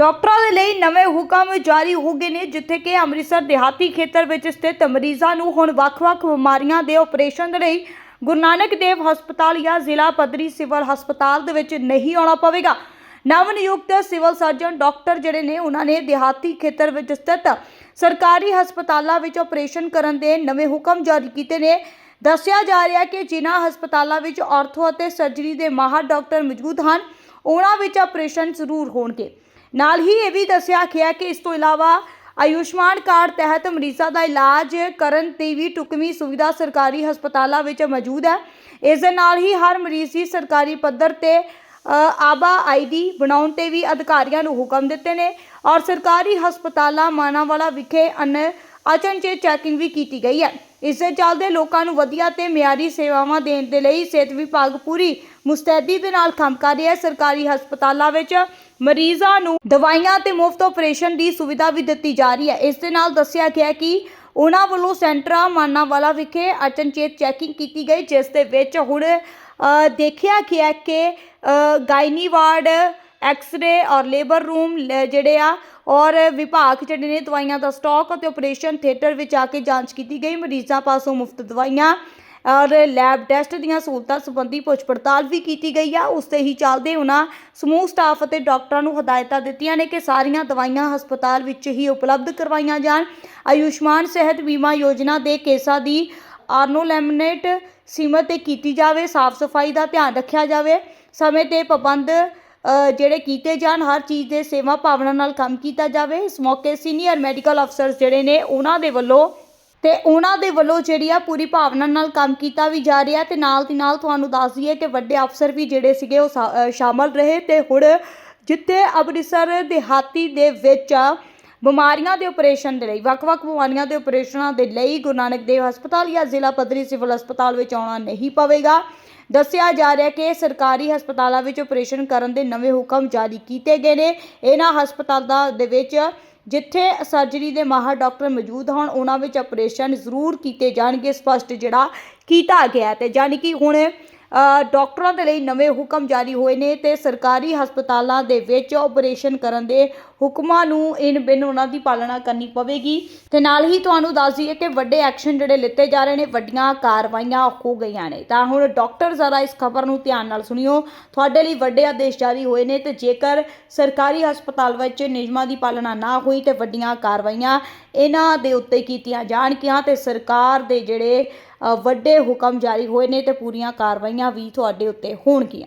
ਡਾਕਟਰਾਂ ਦੇ ਲਈ ਨਵੇਂ ਹੁਕਮ ਜਾਰੀ ਹੋ ਗਏ ਨੇ, ਜਿੱਥੇ ਕਿ ਅੰਮ੍ਰਿਤਸਰ ਦਿਹਾਤੀ ਖੇਤਰ ਵਿੱਚ ਸਥਿਤ ਮਰੀਜ਼ਾਂ ਨੂੰ ਹੁਣ ਵੱਖ-ਵੱਖ ਬਿਮਾਰੀਆਂ ਦੇ ਆਪਰੇਸ਼ਨ ਦੇ ਲਈ ਗੁਰੂ ਨਾਨਕ ਦੇਵ ਹਸਪਤਾਲ ਜਾਂ ਜ਼ਿਲ੍ਹਾ ਪੱਧਰੀ ਸਿਵਲ ਹਸਪਤਾਲ ਦੇ ਵਿੱਚ ਨਹੀਂ ਆਉਣਾ ਪਵੇਗਾ। ਨਵ ਨਿਯੁਕਤ ਸਿਵਲ ਸਰਜਨ ਡਾਕਟਰ ਜਿਹੜੇ ਨੇ, ਉਹਨਾਂ ਨੇ ਦਿਹਾਤੀ ਖੇਤਰ ਵਿੱਚ ਸਥਿਤ ਸਰਕਾਰੀ ਹਸਪਤਾਲਾਂ ਵਿੱਚ ਆਪਰੇਸ਼ਨ ਕਰਨ ਦੇ ਨਵੇਂ ਹੁਕਮ ਜਾਰੀ ਕੀਤੇ ਨੇ। ਦੱਸਿਆ ਜਾ ਰਿਹਾ ਕਿ ਜਿਨ੍ਹਾਂ ਹਸਪਤਾਲਾਂ ਵਿੱਚ ਆਰਥੋ ਅਤੇ ਸਰਜਰੀ ਦੇ ਮਾਹਰ ਡਾਕਟਰ ਮੌਜੂਦ ਹਨ, ਉਹਨਾਂ ਵਿੱਚ ਆਪਰੇਸ਼ਨ ਜ਼ਰੂਰ ਹੋਣਗੇ। ਨਾਲ ਹੀ ਇਹ ਵੀ ਦੱਸਿਆ ਗਿਆ ਕਿ ਇਸ ਤੋਂ ਇਲਾਵਾ ਆਯੁਸ਼ਮਾਨ ਕਾਰਡ ਤਹਿਤ ਮਰੀਜ਼ਾਂ ਦਾ ਇਲਾਜ ਕਰਨ ਦੀ ਵੀ ਟੁਕਮੀ ਸੁਵਿਧਾ ਸਰਕਾਰੀ ਹਸਪਤਾਲਾਂ ਵਿੱਚ ਮੌਜੂਦ ਹੈ। ਇਸ ਦੇ ਨਾਲ ਹੀ ਹਰ ਮਰੀਜ਼ ਦੀ ਸਰਕਾਰੀ ਪੱਧਰ ਤੇ ਅ, ਆਬਾ ਆਈਡੀ ਬਣਾਉਣ ਤੇ ਵੀ ਅਧਿਕਾਰੀਆਂ ਨੂੰ ਹੁਕਮ ਦਿੱਤੇ ਨੇ ਔਰ ਸਰਕਾਰੀ ਹਸਪਤਾਲਾਂ ਮਾਨਾਵਾਲਾ ਵਿਖੇ ਅਨ ਅਚਨਚੇਤ ਚੈਕਿੰਗ ਵੀ ਕੀਤੀ ਗਈ ਹੈ। ਇਸ ਦੇ ਚੱਲਦੇ ਲੋਕਾਂ ਨੂੰ ਵਧੀਆ ਤੇ ਮਿਆਰੀ ਸੇਵਾਵਾਂ ਦੇਣ ਦੇ ਲਈ ਸਿਹਤ ਵਿਭਾਗ ਪੂਰੀ ਮੁਸਤੈਦੀ ਦੇ ਨਾਲ ਕੰਮ ਕਰ ਰਿਹਾ ਹੈ। ਸਰਕਾਰੀ ਹਸਪਤਾਲਾਂ ਵਿੱਚ ਮਰੀਜ਼ਾਂ ਨੂੰ ਦਵਾਈਆਂ ਤੇ ਮੁਫਤ ਆਪਰੇਸ਼ਨ ਦੀ ਸੁਵਿਧਾ ਵੀ ਦਿੱਤੀ ਜਾ ਰਹੀ ਹੈ। ਇਸ ਦੇ ਨਾਲ ਦੱਸਿਆ ਗਿਆ ਕਿ ਉਹਨਾਂ ਵੱਲੋਂ ਸੈਂਟਰਾ ਮਾਨਾਵਾਲਾ ਵਿਖੇ ਅਚਨਚੇਤ ਚੈਕਿੰਗ ਕੀਤੀ ਗਈ ਜਿਸ ਦੇ ਵਿੱਚ ਹੁਣ ਦੇਖਿਆ ਗਿਆ ਕਿ ਅ, ਗਾਇਨੀ ਵਾਰਡ ਐਕਸ-ਰੇ ਔਰ ਲੇਬਰ ਰੂਮ ਲ- ਜਿਹੜੇ ਆ ਔਰ ਵਿਭਾਗ ਜਿਹੜੇ ਨੇ ਦਵਾਈਆਂ ਦਾ ਸਟਾਕ ਅਤੇ ਆਪਰੇਸ਼ਨ ਥੀਏਟਰ ਵਿੱਚ ਆ ਕੇ ਜਾਂਚ ਕੀਤੀ ਗਈ। ਮਰੀਜ਼ਾਂ ਪਾਸੋਂ ਮੁਫਤ ਦਵਾਈਆਂ ਔਰ ਲੈਬ ਟੈਸਟ ਦੀਆਂ ਸਹੂਲਤਾਂ ਸੰਬੰਧੀ ਪੁੱਛ ਪੜਤਾਲ ਵੀ ਕੀਤੀ ਗਈ ਆ। ਉਸ ਤੇ ਹੀ ਚੱਲਦੇ ਉਹਨਾਂ ਸਮੂਹ ਸਟਾਫ ਅਤੇ ਡਾਕਟਰਾਂ ਨੂੰ ਹਦਾਇਤਾਂ ਦਿੱਤੀਆਂ ਨੇ ਕਿ ਸਾਰੀਆਂ ਦਵਾਈਆਂ ਹਸਪਤਾਲ ਵਿੱਚ ਹੀ ਉਪਲਬਧ ਕਰਵਾਈਆਂ ਜਾਣ। ਆਯੁਸ਼ਮਾਨ ਸਿਹਤ ਬੀਮਾ ਯੋਜਨਾ ਦੇ ਕੇਸਾਂ ਦੀ ਆਰਨੋ ਲੈਮਨੇਟ ਸੀਮਤ ਤੇ ਕੀਤੀ ਜਾਵੇ, ਸਾਫ਼ ਸਫ਼ਾਈ ਦਾ ਧਿਆਨ ਰੱਖਿਆ ਜਾਵੇ। ਸਮੇਂ ਤੇ ਪਾਬੰਦ ਜਿਹੜੇ ਕੀਤੇ ਜਾਣ, ਹਰ ਚੀਜ਼ ਦੇ ਸੇਵਾ ਭਾਵਨਾ ਨਾਲ ਕੰਮ ਕੀਤਾ ਜਾਵੇ। ਇਸ ਮੌਕੇ ਸੀਨੀਅਰ ਮੈਡੀਕਲ ਅਫਸਰਸ ਜਿਹੜੇ ਨੇ, ਉਹਨਾਂ ਦੇ ਵੱਲੋਂ ਤੇ ਉਹਨਾਂ ਦੇ ਵੱਲੋਂ ਜਿਹੜੀ ਆ ਪੂਰੀ ਭਾਵਨਾ ਨਾਲ ਕੰਮ ਕੀਤਾ ਵੀ ਜਾ ਰਿਹਾ ਤੇ ਨਾਲ ਦੀ ਨਾਲ ਤੁਹਾਨੂੰ ਦੱਸ ਦਈਏ ਕਿ ਵੱਡੇ ਅਫਸਰ ਵੀ ਜਿਹੜੇ ਸੀਗੇ ਉਹ ਸ਼ਾ- ਅ, ਸ਼ਾਮਲ ਰਹੇ ਤੇ ਹੁਣ ਜਿੱਥੇ ਅੰਮ੍ਰਿਤਸਰ ਦਿਹਾਤੀ ਦੇ ਵਿੱਚ ਬਿਮਾਰੀਆਂ ਦੇ ਆਪਰੇਸ਼ਨ ਦੇ ਲਈ ਵੱਖ-ਵੱਖ ਬਿਮਾਰੀਆਂ ਦੇ ਆਪਰੇਸ਼ਨਾਂ ਦੇ ਲਈ ਗੁਰੂ ਨਾਨਕ ਦੇਵ ਹਸਪਤਾਲ ਜਾਂ ਜ਼ਿਲ੍ਹਾ ਪੱਧਰੀ ਸਿਵਲ ਹਸਪਤਾਲ ਵਿੱਚ ਆਉਣਾ ਨਹੀਂ ਪਵੇਗਾ। ਦੱਸਿਆ ਜਾ ਰਿਹਾ ਕਿ ਸਰਕਾਰੀ ਹਸਪਤਾਲਾਂ ਵਿੱਚ ਆਪਰੇਸ਼ਨ ਕਰਨ ਦੇ ਨਵੇਂ ਹੁਕਮ ਜਾਰੀ ਕੀਤੇ ਗਏ ਨੇ। ਇਹਨਾਂ ਹਸਪਤਾਲਾਂ ਦੇ ਵਿੱਚ ਜਿੱਥੇ ਸਰਜਰੀ ਦੇ ਮਾਹਰ ਡਾਕਟਰ ਮੌਜੂਦ ਹੋਣ, ਉਹਨਾਂ ਵਿੱਚ ਆਪਰੇਸ਼ਨ ਜ਼ਰੂਰ ਕੀਤੇ ਜਾਣਗੇ। ਸਪਸ਼ਟ ਜਿਹੜਾ ਕੀਤਾ ਗਿਆ ਹੈ ਤੇ ਯਾਨੀ ਕਿ ਹੁਣ ਡਾਕਟਰਾਂ ਦੇ ਲਈ ਨਵੇਂ ਹੁਕਮ ਜਾਰੀ ਹੋਏ ਨੇ ਤੇ ਸਰਕਾਰੀ ਹਸਪਤਾਲਾਂ ਦੇ ਵਿੱਚ ਆਪਰੇਸ਼ਨ ਕਰਨ ਦੇ ਹੁਕਮਾਂ ਨੂੰ ਇਨ ਬਿਨ ਉਹਨਾਂ ਦੀ ਪਾਲਣਾ ਕਰਨੀ ਪਵੇਗੀ। ਤੇ ਨਾਲ ਹੀ ਤੁਹਾਨੂੰ ਦੱਸ ਦਈਏ ਕਿ ਵੱਡੇ ਐਕਸ਼ਨ ਜਿਹੜੇ ਲਿੱਤੇ ਜਾ ਰਹੇ ਨੇ, ਵੱਡੀਆਂ ਕਾਰਵਾਈਆਂ ਹੋ ਗਈਆਂ ਨੇ। ਤਾਂ ਹੁਣ ਡਾਕਟਰ ਜ਼ਰਾ ਇਸ ਖਬਰ ਨੂੰ ਧਿਆਨ ਨਾਲ ਸੁਣਿਓ। ਤੁਹਾਡੇ ਲਈ ਵੱਡੇ ਆਦੇਸ਼ ਜਾਰੀ ਹੋਏ ਨੇ ਤੇ ਜੇਕਰ ਸਰਕਾਰੀ ਹਸਪਤਾਲ ਵਿੱਚ ਨਿਯਮਾਂ ਦੀ ਪਾਲਣਾ ਨਾ ਹੋਈ ਤੇ ਵੱਡੀਆਂ ਕਾਰਵਾਈਆਂ ਇਹਨਾਂ ਦੇ ਉੱਤੇ ਕੀਤੀਆਂ ਜਾਣਗੀਆਂ ਤੇ ਸਰਕਾਰ ਦੇ ਜਿਹੜੇ ਵੱਡੇ ਹੁਕਮ ਜਾਰੀ ਹੋਏ ਨੇ ਤੇ ਪੂਰੀਆਂ ਕਾਰਵਾਈਆਂ ਵੀ ਤੁਹਾਡੇ ਉੱਤੇ ਹੋਣਗੀਆਂ।